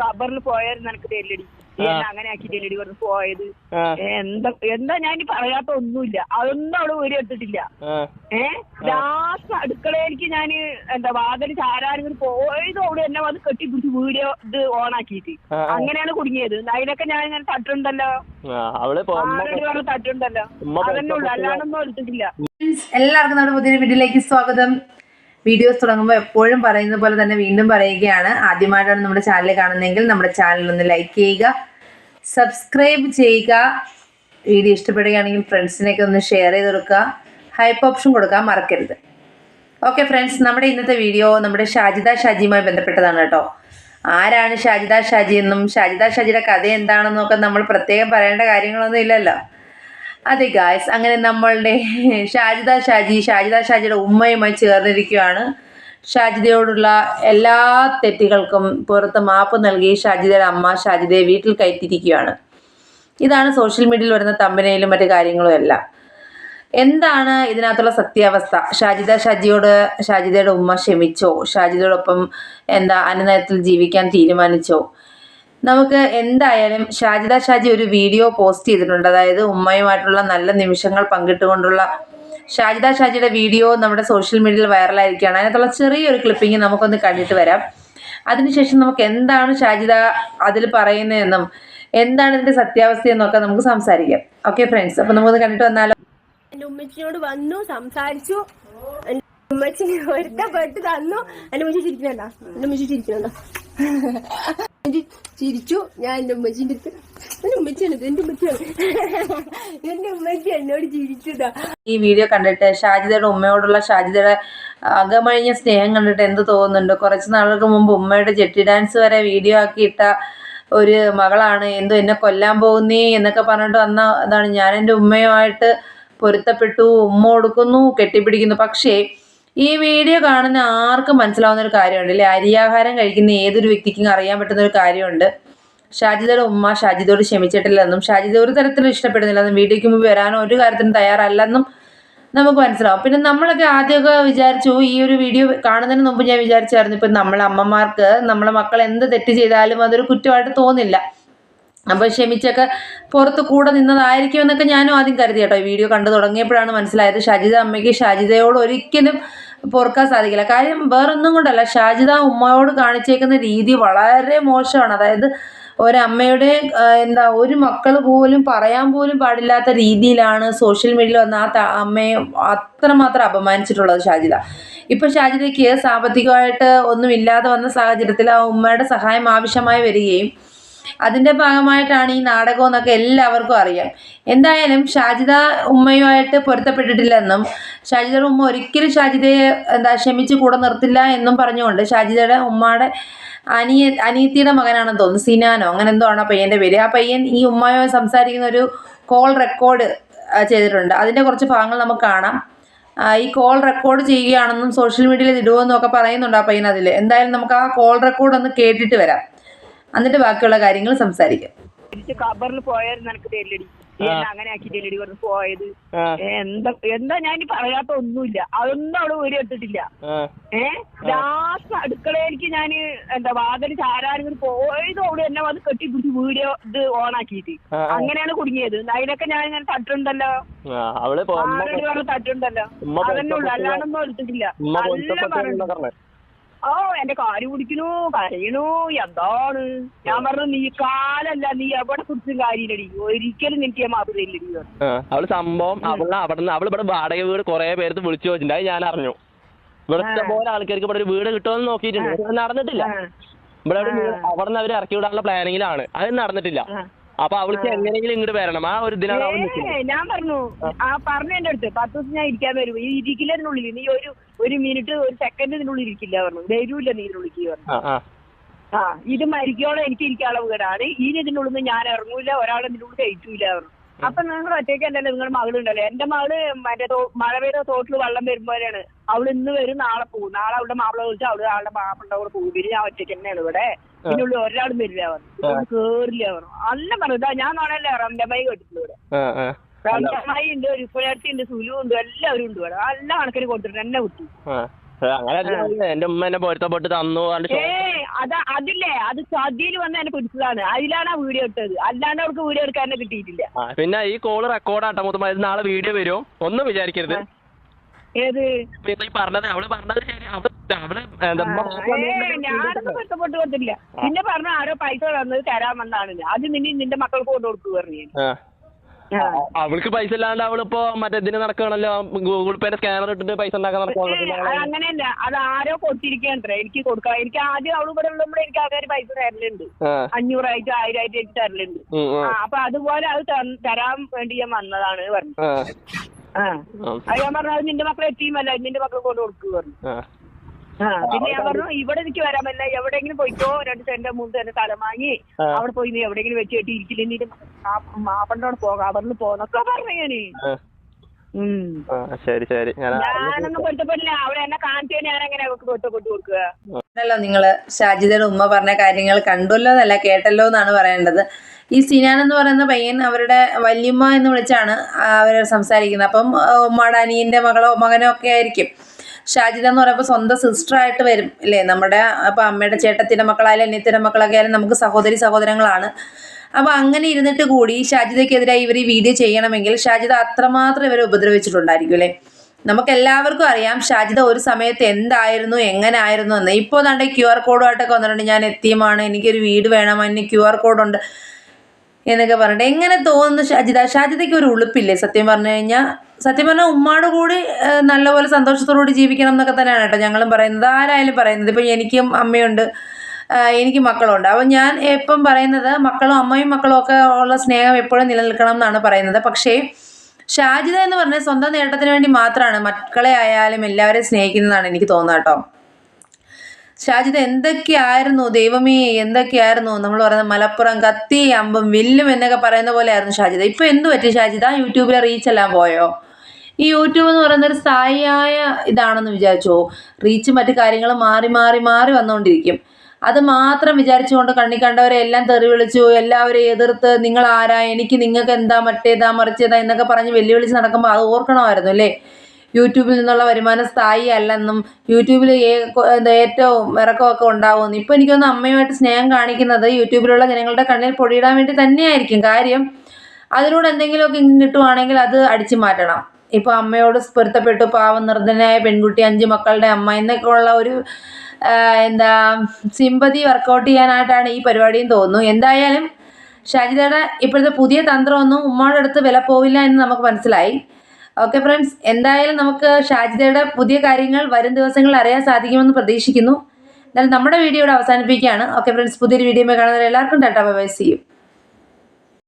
ഖബറിൽ പോയാൽ നിനക്ക് തെല്ലടി അങ്ങനെ ആക്കി തെല്ലടി പറഞ്ഞു പോയത്. എന്താ എന്താ ഞാൻ ഇനി പറയാത്ത ഒന്നുമില്ല. അതൊന്നും അവിടെ ഊരി എടുത്തിട്ടില്ല. ഏ ലാസ്റ്റ് അടുക്കളയിലേക്ക് ഞാൻ എന്താ വാതിൽ ചാരാനും പോയത് അവിടെ എന്നെ വന്ന് കെട്ടിപ്പിടിച്ച് വീഡിയോ ഇത് ഓണാക്കിയിട്ട് ആ, ആ. അങ്ങനെയാണ് കുടുങ്ങിയത്. അതിനൊക്കെ ഞാൻ ഇങ്ങനെ തട്ടുണ്ടല്ലോ. തട്ടുണ്ടല്ലോ. അതന്നെ ഉള്ളു. അല്ലാണ്ടൊന്നും എടുത്തിട്ടില്ല. എല്ലാവർക്കും നമ്മുടെ പുതിയ വീട്ടിലേക്ക് സ്വാഗതം. വീഡിയോസ് തുടങ്ങുമ്പോൾ എപ്പോഴും പറയുന്ന പോലെ തന്നെ വീണ്ടും പറയുകയാണ്. ആദ്യമായിട്ടാണ് നമ്മുടെ ചാനൽ കാണുന്നതെങ്കിൽ നമ്മുടെ ചാനൽ ഒന്ന് ലൈക്ക് ചെയ്യുക സബ്സ്ക്രൈബ് ചെയ്യുക. വീഡിയോ ഇഷ്ടപ്പെടുകയാണെങ്കിൽ ഫ്രണ്ട്സിനൊക്കെ ഒന്ന് ഷെയർ ചെയ്ത് കൊടുക്കുക. ഹൈപ്പ് ഓപ്ഷൻ കൊടുക്കാൻ മറക്കരുത്. ഓക്കെ ഫ്രണ്ട്സ് നമ്മുടെ ഇന്നത്തെ വീഡിയോ നമ്മുടെ ഷാജിദ ഷാജിയുമായി ബന്ധപ്പെട്ടതാണ് കേട്ടോ. ആരാണ് ഷാജിദ ഷാജി എന്നും ഷാജിദ ഷാജിയുടെ കഥ എന്താണെന്നൊക്കെ നമ്മൾ പ്രത്യേകം പറയേണ്ട കാര്യങ്ങളൊന്നും ഇല്ലല്ലോ. അതെ ഗായ്സ് അങ്ങനെ നമ്മളുടെ ഷാജിദ ഷാജി ഷാജിദ ഷാജിയുടെ ഉമ്മയുമായി ചേർന്നിരിക്കുകയാണ്. ഷാജിദയോടുള്ള എല്ലാ തെറ്റുകൾക്കും പുറത്ത് മാപ്പ് നൽകി ഷാജിദയുടെ അമ്മ ഷാജിദയെ വീട്ടിൽ കയറ്റിയിരിക്കുകയാണ്. ഇതാണ് സോഷ്യൽ മീഡിയയിൽ വരുന്ന തമ്പനയിലും മറ്റു കാര്യങ്ങളും എല്ലാം. എന്താണ് ഇതിനകത്തുള്ള സത്യാവസ്ഥ? ഷാജിദ ഷാജിയോട് ഷാജിദയുടെ ഉമ്മ ക്ഷമിച്ചോ? ഷാജിദയോടൊപ്പം എന്താ അനുനയത്തിൽ ജീവിക്കാൻ തീരുമാനിച്ചോ? നമുക്ക് എന്തായാലും ഷാജിദ ഷാജി ഒരു വീഡിയോ പോസ്റ്റ് ചെയ്തിട്ടുണ്ട്. അതായത് ഉമ്മയുമായിട്ടുള്ള നല്ല നിമിഷങ്ങൾ പങ്കിട്ടുകൊണ്ടുള്ള ഷാജിദ ഷാജിയുടെ വീഡിയോ നമ്മുടെ സോഷ്യൽ മീഡിയയിൽ വൈറലായിരിക്കുകയാണ് അതിനകത്തുള്ള ചെറിയൊരു ക്ലിപ്പിംഗ് നമുക്കൊന്ന് കണ്ടിട്ട് വരാം. അതിനുശേഷം നമുക്ക് എന്താണ് ഷാജിദ അതിൽ പറയുന്നതെന്നും എന്താണ് ഇതിന്റെ സത്യാവസ്ഥ എന്നൊക്കെ നമുക്ക് സംസാരിക്കാം. ഓക്കെ ഫ്രണ്ട്സ് അപ്പൊ നമുക്കൊന്ന് കണ്ടിട്ട് വന്നാലോ? എന്റെ ഉമ്മച്ചിനോട് വന്നു സംസാരിച്ചു. എന്റെ ഉമ്മച്ചി ഒരുക്കപ്പെട്ട് തന്നു. എന്റെ ഉമ്മച്ചി ചിരിക്കണല്ലോ എന്റെ ഉമ്മച്ചി ചിരിക്കുന്നുണ്ടോ? ഉമ്മച്ചി ചിരിച്ചു. ഞാൻ എന്റെ ഉമ്മച്ചിന്റെ അടുത്ത് എന്റെ ഉമ്മച്ചിയാണ് എന്റെ ഉമ്മച്ചിയാണ് എന്റെ ഉമ്മച്ചി എന്നോട് ചിരിച്ചതാ. ഈ വീഡിയോ കണ്ടിട്ട് ഷാജിതയുടെ ഉമ്മയോടുള്ള ഷാജിതയുടെ അകമഴിഞ്ഞ സ്നേഹം കണ്ടിട്ട് എന്ത് തോന്നുന്നുണ്ട്? കുറച്ച് നാളുകൾക്ക് മുമ്പ് ഉമ്മയുടെ ജെട്ടി ഡാൻസ് വരെ വീഡിയോ ആക്കിയിട്ട ഒരു മകളാണ്. എന്തോ എന്നെ കൊല്ലാൻ പോകുന്നേ എന്നൊക്കെ പറഞ്ഞിട്ട് വന്ന അതാണ് ഞാൻ എന്റെ ഉമ്മയുമായിട്ട് പൊരുത്തപ്പെട്ടു ഉമ്മ കൊടുക്കുന്നു കെട്ടിപ്പിടിക്കുന്നു. പക്ഷേ ഈ വീഡിയോ കാണുന്ന ആർക്കും മനസ്സിലാവുന്ന ഒരു കാര്യമുണ്ട് അല്ലെ? അരിയാഹാരം കഴിക്കുന്ന ഏതൊരു വ്യക്തിക്കും അറിയാൻ പറ്റുന്ന ഒരു കാര്യമുണ്ട്. ഷാജിദയുടെ ഉമ്മ ഷാജിദോട് ക്ഷമിച്ചിട്ടില്ലെന്നും ഷാജിദ ഒരു തരത്തിലും ഇഷ്ടപ്പെടുന്നില്ലെന്നും വീഡിയോയ്ക്ക് മുമ്പ് വരാനോ ഒരു കാര്യത്തിനും തയ്യാറല്ലെന്നും നമുക്ക് മനസ്സിലാവും. പിന്നെ നമ്മളൊക്കെ ആദ്യമൊക്കെ വിചാരിച്ചു ഈ ഒരു വീഡിയോ കാണുന്നതിന് മുമ്പ് ഞാൻ വിചാരിച്ചായിരുന്നു ഇപ്പം നമ്മളെ അമ്മമാർക്ക് നമ്മളെ മക്കൾ എന്ത് തെറ്റ് ചെയ്താലും അതൊരു കുറ്റമായിട്ട് തോന്നില്ല. അപ്പോൾ ക്ഷമിച്ചൊക്കെ പുറത്ത് കൂടെ നിന്നതായിരിക്കും എന്നൊക്കെ ഞാനും ആദ്യം കരുതി കേട്ടോ. വീഡിയോ കണ്ടു തുടങ്ങിയപ്പോഴാണ് മനസ്സിലായത്. ഷാജിദ അമ്മയ്ക്ക് ഷാജിദയോട് ഒരിക്കലും പൊറുക്കാൻ സാധിക്കില്ല. കാര്യം വേറൊന്നും കൊണ്ടല്ല. ഷാജിദ ഉമ്മയോട് കാണിച്ചേക്കുന്ന രീതി വളരെ മോശമാണ്. അതായത് ഒരമ്മയുടെ എന്താ ഒരു മക്കൾ പോലും പറയാൻ പോലും പാടില്ലാത്ത രീതിയിലാണ് സോഷ്യൽ മീഡിയയിൽ വന്ന ആ അമ്മയെ അത്രമാത്രം അപമാനിച്ചിട്ടുള്ളത് ഷാജിദ. ഇപ്പം ഷാജിദയ്ക്ക് സാമ്പത്തികമായിട്ട് ഒന്നും ഇല്ലാതെ വന്ന സാഹചര്യത്തിൽ ആ ഉമ്മയുടെ സഹായം ആവശ്യമായി വരികയും അതിന്റെ ഭാഗമായിട്ടാണ് ഈ നാടകം എന്നൊക്കെ എല്ലാവർക്കും അറിയാം. എന്തായാലും ഷാജിദ ഉമ്മയുമായിട്ട് പൊരുത്തപ്പെട്ടിട്ടില്ലെന്നും ഷാജിദയുടെ ഉമ്മ ഒരിക്കലും ഷാജിദയെ എന്താ ക്ഷമിച്ച് കൂടെ നിർത്തില്ല എന്നും പറഞ്ഞുകൊണ്ട് ഷാജിദയുടെ ഉമ്മയുടെ അനിയ അനിയത്തിയുടെ മകനാണെന്ന് തോന്നുന്നു സിനാനോ അങ്ങനെ എന്തോ ആണ് ആ പയ്യന്റെ പേര്. ആ പയ്യൻ ഈ ഉമ്മയുമായി സംസാരിക്കുന്ന ഒരു കോൾ റെക്കോർഡ് ചെയ്തിട്ടുണ്ട്. അതിന്റെ കുറച്ച് ഭാഗങ്ങൾ നമുക്ക് കാണാം. ഈ കോൾ റെക്കോർഡ് ചെയ്യുകയാണെന്നും സോഷ്യൽ മീഡിയയിൽ ഇടുമെന്നും ഒക്കെ പറയുന്നുണ്ട് ആ പയ്യൻ അതിൽ എന്തായാലും നമുക്ക് ആ കോൾ റെക്കോർഡ് ഒന്ന് കേട്ടിട്ട് വരാം. എന്നിട്ട് ബാക്കിയുള്ള കാര്യങ്ങൾ സംസാരിക്കാം. തിരിച്ച് ഖബറിൽ പോയാലും നിനക്ക് എന്നെ അങ്ങനെ ആക്കിയിട്ടല്ലടി പറഞ്ഞു പോയത്. എന്താ എന്താ ഞാൻ പറയാത്ത ഒന്നുമില്ല. അതൊന്നും അവിടെ ഊരി എടുത്തിട്ടില്ല. ഏ ലാസ്റ്റ് അടുക്കളയിലേക്ക് ഞാൻ എന്താ വാതിൽ ചാരാനും പോയത് അവിടെ എന്നെ വന്ന് കെട്ടിപ്പിടിച്ച് വീഡിയോ ഇത് ഓണാക്കിയിട്ട് ആ, ആ. അങ്ങനെയാണ് കുടുങ്ങിയത്. അതിനൊക്കെ ഞാൻ ഇങ്ങനെ തട്ടുണ്ടല്ലോ. അവൾ പറഞ്ഞ തട്ടുണ്ടല്ലോ. അതന്നെ ഉള്ളു. അല്ലാണ്ടൊന്നും എടുത്തിട്ടില്ല. നല്ല പറഞ്ഞു പറഞ്ഞെ. ഓ എന്റെ കാൽ കുടിക്കണു കരയണു എന്താണ്? ഞാൻ പറഞ്ഞു നീ കാലല്ല നീ എവിടെ കുറിച്ചും കാര്യമില്ലടി. ഒരിക്കലും നിനക്ക് ഞാൻ മാപ്പ് തരില്ലടി. അവൾ സംഭവം അവൾ അവിടെ അവൾ ഇവിടെ വാടക വീട് കുറെ പേര് വിളിച്ചു വെച്ചിട്ടുണ്ടായി ഞാൻ അറിഞ്ഞു. ഇവിടെ പോലെ ആൾക്കാർക്ക് ഇവിടെ ഒരു വീട് കിട്ടുമെന്ന് നോക്കിയിട്ടുണ്ട്. നടന്നിട്ടില്ല. ഇവിടെ അവിടെ നിന്ന് അവർ ഇറക്കി വിടാനുള്ള പ്ലാനിങ്ങിലാണ് അത് നടന്നിട്ടില്ല. അപ്പൊ അവൾക്ക് എങ്ങനെയെങ്കിലും ഇങ്ങോട്ട് വരണം. ആ ഒരു ഇതിലാണ് അവൾ നിൽക്കുന്നത് ഏ, ഞാൻ പറഞ്ഞു ആ. പറഞ്ഞു എന്റെ അടുത്ത് പത്ത് ദിവസം ഞാൻ ഇരിക്കാൻ വരും. ഈ ഇരിക്കില്ലതിനുള്ളിൽ നീ ഒരു ഒരു മിനിറ്റ് ഒരു സെക്കൻഡ് ഇതിനുള്ളിൽ ഇരിക്കില്ല പറഞ്ഞു. വരൂല്ല നീ ഇതിനുള്ളിൽ പറഞ്ഞു. ആ ആ. ആ ഇത് മരിക്കോളം എനിക്ക് ഇരിക്കാനുള്ള വീടാണ് ഇനി ഇതിനുള്ളിൽ ഞാൻ ഇറങ്ങൂല ഒരാളെ ഇതിനുള്ളിൽ കയറ്റൂല പറഞ്ഞു. അപ്പൊ നിങ്ങൾ ഒറ്റയ്ക്ക് അല്ലല്ലോ നിങ്ങളുടെ മകളുണ്ടല്ലോ. എന്റെ മകൾ മറ്റേ മഴ പെയ്ത തോട്ടിൽ വെള്ളം വരുമ്പോഴാണ്. അവൾ ഇന്ന് വരും നാളെ പോകും നാളെ അവളുടെ മാപ്പിള വിളിച്ചു അവൾ അവളുടെ മാപ്പിളുടെ കൂടെ പോകും പിന്നെ ഞാൻ ഒറ്റയ്ക്ക് തന്നെയാണ് ഇവിടെ. പിന്നെ ഇതിനുള്ളിൽ ഒരാളും വരില്ല ഇതിനുള്ളിൽ കേറില്ല പറഞ്ഞു അല്ല പറഞ്ഞു ഇതാ ഞാൻ നാളെ റംലമായി കേട്ടിട്ടുണ്ട് ഇവിടെ. റംലമായി ഉണ്ട് റിഫുലാറ്റി ഉണ്ട് സുലു ഉണ്ട് എല്ലാവരും ഉണ്ട് ഇവിടെ. നല്ല കണക്കിന് കൊടുത്തിട്ടുണ്ട് എന്നെ വിട്ടു ആ. അത് അങ്ങനെ എന്റെ ഉമ്മ എന്നെ പൊരുത്തപ്പെട്ട് തന്നു ഏ അത് അതില്ലേ? അത് ചതിയിൽ വന്ന് എന്നെ പിടിച്ചതാണ്. അതിലാണ് ആ വീഡിയോ ഇട്ടത്. അല്ലാണ്ട് അവർക്ക് വീഡിയോ എടുക്കാൻ തന്നെ കിട്ടിയിട്ടില്ല. ആ പിന്നെ ഈ കോൾ റെക്കോർഡാട്ടോ മുത്തമ്മ. ഇത് നാളെ വീഡിയോ വരും. ഒന്നും വിചാരിക്കരുത്. ഏത്? പിന്നെ ഈ പറഞ്ഞത് അവൾ പറഞ്ഞത് ശരി. അവൾ അവൾ എന്താ ഉമ്മ മാപ്പ് ഏ പറഞ്ഞു. ഞാനൊന്നും പൊരുത്തപ്പെട്ട് കൊടുത്തില്ല പിന്നെ പറഞ്ഞ ആരോ പൈസ തന്നത് തരാമെന്നാണ് അത് നിന്നെ നിന്റെ മക്കൾക്ക് കൊണ്ട് കൊടുക്കുക പറഞ്ഞു. ആ. അവൾക്ക് പൈസ ഇല്ലാണ്ട് അവളിപ്പോ മറ്റേ ഇതിന് നടക്കുകയാണല്ലോ ഗൂഗിൾ പേയുടെ സ്കാനർ ഇട്ടിട്ട് പൈസ ഉണ്ടാക്കാൻ അങ്ങനെയല്ല. അത് ആരോ കൊടുത്തിരിക്കണ്ടേ എനിക്ക് കൊടുക്കാം. എനിക്ക് ആദ്യം അവൾ ഇവിടെ ഉള്ളപ്പോൾ എനിക്ക് ആൾക്കാർ പൈസ തരലുണ്ട്. അഞ്ഞൂറായിട്ട് ആയിരമായിട്ട് എനിക്ക് തരലുണ്ട്. അപ്പൊ അതുപോലെ അത് തരാൻ വേണ്ടി ഞാൻ വന്നതാണ് പറഞ്ഞു. ആ. അത് ഞാൻ പറഞ്ഞു അത് നിന്റെ മക്കളെ എത്തിയുമല്ല നിന്റെ മക്കൾ കൊണ്ട് കൊടുക്കുക പറഞ്ഞു. പിന്നെ ഞാൻ പറഞ്ഞു ഇവിടെ എനിക്ക് വരാൻ പറ്റില്ല. എവിടെയെങ്കിലും പോയിക്കോ. രണ്ട് സെന്റ് മൂന്ന് സെന്റ് സ്ഥലം വാങ്ങി അവിടെ പോയി നീ എവിടെയെങ്കിലും വെച്ച് കെട്ടി ഇരിക്കില്ല. നീ മാപ്പണ്ടോട് പോകാം. അവിടെ പോന്നൊക്കെ പറഞ്ഞു ഞാൻ. ശരി ശരി. ഞാനൊന്നും പൊരുത്തപ്പെട്ടില്ല അവിടെ എന്നെ കാണിച്ചു ഞാൻ എങ്ങനെ അവർക്ക് പൊരുത്തപ്പെട്ട് കൊടുക്കുക. ല്ലോ നിങ്ങൾ ഷാജിദയുടെ ഉമ്മ പറഞ്ഞ കാര്യങ്ങൾ കണ്ടല്ലോ എന്നല്ല കേട്ടല്ലോ എന്നാണ് പറയേണ്ടത്. ഈ സിനാൻ എന്ന് പറയുന്ന പയ്യൻ അവരുടെ വല്യമ്മ എന്ന് വിളിച്ചാണ് അവർ സംസാരിക്കുന്നത്. അപ്പം അനിയന്റെ മകളോ മകനോ ഒക്കെ ആയിരിക്കും. ഷാജിദ എന്ന് പറയുമ്പോൾ സ്വന്തം സിസ്റ്റർ ആയിട്ട് വരും അല്ലേ നമ്മുടെ അപ്പം അമ്മയുടെ ചേട്ടത്തിന്റെ മക്കളായാലും അനിയത്തിന്റെ മക്കളൊക്കെ ആയാലും നമുക്ക് സഹോദരി സഹോദരങ്ങളാണ്. അപ്പോൾ അങ്ങനെ ഇരുന്നിട്ട് കൂടി ഷാജിദയ്ക്കെതിരായി ഇവർ ഈ വീഡിയോ ചെയ്യണമെങ്കിൽ ഷാജിദ അത്രമാത്രം ഇവരെ ഉപദ്രവിച്ചിട്ടുണ്ടായിരിക്കും അല്ലേ നമുക്ക് എല്ലാവർക്കും അറിയാം ഷാജിദ ഒരു സമയത്ത് എന്തായിരുന്നു എങ്ങനെ ആയിരുന്നു എന്ന്. ഇപ്പോൾ ദാണ്ടെ ക്യു ആർ കോഡുമായിട്ടൊക്കെ വന്നിട്ടുണ്ട്. ഞാൻ എത്തിയമാണ് എനിക്കൊരു വീട് വേണം അതിന് ക്യു ആർ കോഡുണ്ട് എന്നൊക്കെ പറഞ്ഞിട്ട് എങ്ങനെ തോന്നുന്നു ഷാജിത ഷാജിതയ്ക്ക് ഒരു ഉളുപ്പില്ലേ? സത്യം പറഞ്ഞു കഴിഞ്ഞാൽ സത്യം പറഞ്ഞാൽ ഉമ്മാട് കൂടി നല്ലപോലെ സന്തോഷത്തോടുകൂടി ജീവിക്കണം എന്നൊക്കെ തന്നെയാണ് കേട്ടോ ഞങ്ങളും പറയുന്നത്. ആരായാലും പറയുന്നത്. ഇപ്പം എനിക്കും അമ്മയുണ്ട് എനിക്ക് മക്കളുണ്ട്. അപ്പം ഞാൻ എപ്പം പറയുന്നത് മക്കളും അമ്മയും മക്കളും ഒക്കെ ഉള്ള സ്നേഹം എപ്പോഴും നിലനിൽക്കണം എന്നാണ് പറയുന്നത്. പക്ഷേ ഷാജിത എന്ന് പറഞ്ഞാൽ സ്വന്തം നേട്ടത്തിന് വേണ്ടി മാത്രമാണ് മക്കളെ ആയാലും എല്ലാവരെയും സ്നേഹിക്കുന്നതാണ് എനിക്ക് തോന്നുന്നത് കേട്ടോ. ഷാജിദ എന്തൊക്കെയായിരുന്നു ദൈവമേ എന്തൊക്കെയായിരുന്നു നമ്മൾ പറയുന്ന മലപ്പുറം കത്തി അമ്പം വില്ലും എന്നൊക്കെ പറയുന്ന പോലെ ആയിരുന്നു ഷാജിദ. ഇപ്പൊ എന്ത് പറ്റി ഷാജിദ? യൂട്യൂബിലെ റീച്ച് എല്ലാം പോയോ? ഈ യൂട്യൂബ് എന്ന് പറയുന്ന ഒരു സ്ഥായിയായ ഇതാണെന്ന് വിചാരിച്ചോ? റീച്ച് മറ്റു കാര്യങ്ങൾ മാറി മാറി മാറി വന്നുകൊണ്ടിരിക്കും അത് മാത്രം വിചാരിച്ചുകൊണ്ട് കണ്ണി കണ്ടവരെ എല്ലാം തെറി വിളിച്ചു എല്ലാവരെയും എതിർത്ത് നിങ്ങൾ ആരാ എനിക്ക് നിങ്ങൾക്ക് എന്താ മറ്റേതാ മറിച്ചേതാ? എന്നൊക്കെ പറഞ്ഞ് വെല്ലുവിളിച്ച് നടക്കുമ്പോൾ അത് ഓർക്കണമായിരുന്നു അല്ലേ? യൂട്യൂബിൽ നിന്നുള്ള വരുമാനം സ്ഥായി അല്ലെന്നും യൂട്യൂബിൽ ഏറ്റവും ഇറക്കമൊക്കെ ഉണ്ടാവുമെന്നും ഇപ്പം എനിക്കൊന്ന് അമ്മയുമായിട്ട് സ്നേഹം കാണിക്കുന്നത് യൂട്യൂബിലുള്ള ജനങ്ങളുടെ കണ്ണിൽ പൊടിയിടാൻ വേണ്ടി തന്നെയായിരിക്കും. കാര്യം അതിലൂടെ എന്തെങ്കിലുമൊക്കെ കിട്ടുവാണെങ്കിൽ അത് അടിച്ചു മാറ്റണം. ഇപ്പോൾ അമ്മയോട് പൊരുത്തപ്പെട്ടു. പാവം നിർദ്ധനായ പെൺകുട്ടി അഞ്ച് മക്കളുടെ അമ്മ എന്നൊക്കെ ഉള്ള ഒരു എന്താ സിമ്പതി വർക്കൗട്ട് ചെയ്യാനായിട്ടാണ് ഈ പരിപാടിയും തോന്നുന്നു. എന്തായാലും ഷാജിതയുടെ ഇപ്പോഴത്തെ പുതിയ തന്ത്രമൊന്നും ഉമ്മയുടെ അടുത്ത് വില പോവില്ല എന്ന് നമുക്ക് മനസ്സിലായി. ഓക്കെ ഫ്രണ്ട്സ് എന്തായാലും നമുക്ക് ഷാജിതയുടെ പുതിയ കാര്യങ്ങൾ വരും ദിവസങ്ങളിൽ അറിയാൻ സാധിക്കുമെന്ന് പ്രതീക്ഷിക്കുന്നു. എന്നാലും നമ്മുടെ വീഡിയോ ഇവിടെ അവസാനിപ്പിക്കുകയാണ്. ഓക്കെ ഫ്രണ്ട്സ് പുതിയൊരു വീഡിയോ കാണുന്നവരെ എല്ലാവർക്കും ടാറ്റാ ബൈ സി യു